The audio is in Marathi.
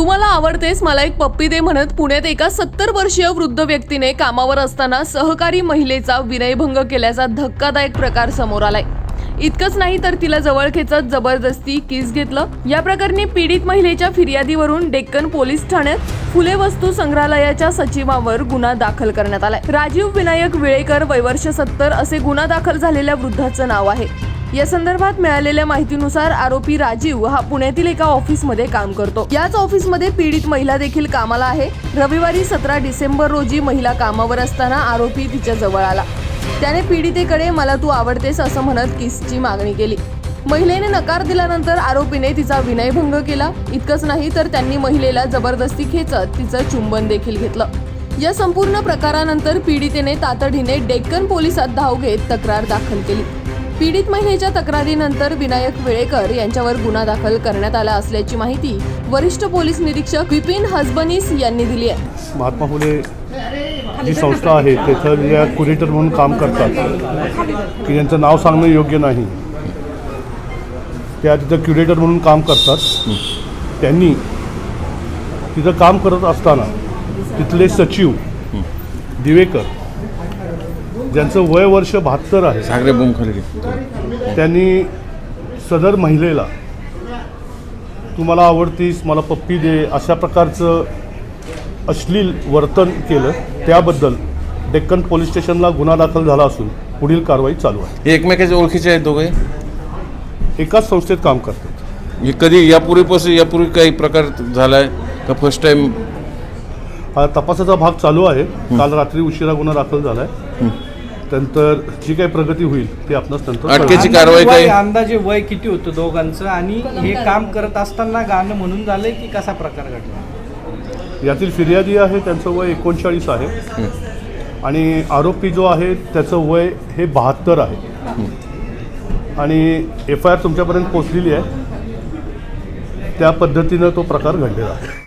तुम्हाला आवडतेस मला एक पप्पी दे म्हणत पुण्यात एका सत्तर वर्षीय वृद्ध व्यक्तीने कामावर असताना सहकारी महिलेचा विनयभंग केल्याचा धक्कादायक प्रकार समोर आलाय. इतकंच नाही तर तिला जवळ खेचत जबरदस्ती किस घेतलं. या प्रकरणी पीडित महिलेच्या फिर्यादीवरून डेक्कन पोलीस ठाण्यात फुले वस्तू संग्रहालयाच्या सचिवावर गुन्हा दाखल करण्यात आलाय. राजीव विनायक विळेकर वैवर्ष सत्तर असे गुन्हा दाखल झालेल्या वृद्धाचं नाव आहे. या संदर्भात मिळालेल्या माहितीनुसार आरोपी राजीव हा पुण्यातील एका ऑफिसमध्ये काम करतो. याच ऑफिसमध्ये पीडित महिला देखील कामाला आहे. रविवारी सतरा डिसेंबर रोजी महिला कामावर असताना आरोपी तिच्या जवळ आला. त्याने पीडितेकडे मला तू आवडतेस असं म्हणत किसची मागणी केली. महिलेने नकार दिल्यानंतर आरोपीने तिचा विनयभंग केला. इतकंच नाही तर त्यांनी महिलेला जबरदस्ती खेचत तिचं चुंबन देखील घेतलं. या संपूर्ण प्रकारानंतर पीडितेने तातडीने डेक्कन पोलिसात धाव घेत तक्रार दाखल केली. पीडित महिलेच्या तक्रारीनंतर विनायक वेळेकर यांच्यावर गुन्हा दाखल करण्यात आला असल्याची माहिती वरिष्ठ पोलीस निरीक्षक विपिन हसबनीस यांनी दिली आहे. महात्मा फुले जी संस्था आहे तिथं या कुरेटर म्हणून काम करतात. की ज्यांचं नाव सांगणं योग्य नाही. त्या तिथं क्युरेटर म्हणून काम करतात. त्यांनी तिथं काम करत असताना तिथले सचिव दिवेकर ज्यांचं वय वर्ष बहात्तर आहे सागरे बोम खाली घे. त्यांनी सदर महिलेला तू मला आवडतीस मला पप्पी दे अशा प्रकारचं अश्लील वर्तन केलं. त्याबद्दल डेक्कन पोलीस स्टेशनला गुन्हा दाखल झाला असून पुढील कारवाई चालू आहे. हे एकमेकाचे ओळखीचे आहेत दोघे? एकाच संस्थेत काम करतात. हे कधी यापूर्वीपासून यापूर्वी काही प्रकार झालाय? का फर्स्ट टाइम हा तपासाचा भाग चालू आहे. काल रात्री उशिरा गुन्हा दाखल झाला आहे त्यानंतर जी काही प्रगती होईल ती आपणास नंतर. अटकेची कारवाई वय? अंदाजे वय किती होतं दोघांचं? आणि हे काम करत असताना गाणं म्हणून झालंय की कसा प्रकार घडला? यातील फिर्यादी आहे त्यांचं वय एकोणचाळीस आहे. आणि आरोपी जो आहे त्याचं वय हे बहात्तर आहे. आणि एफ आय आर तुमच्यापर्यंत पोचलेली आहे. त्या पद्धतीनं तो प्रकार घडलेला आहे.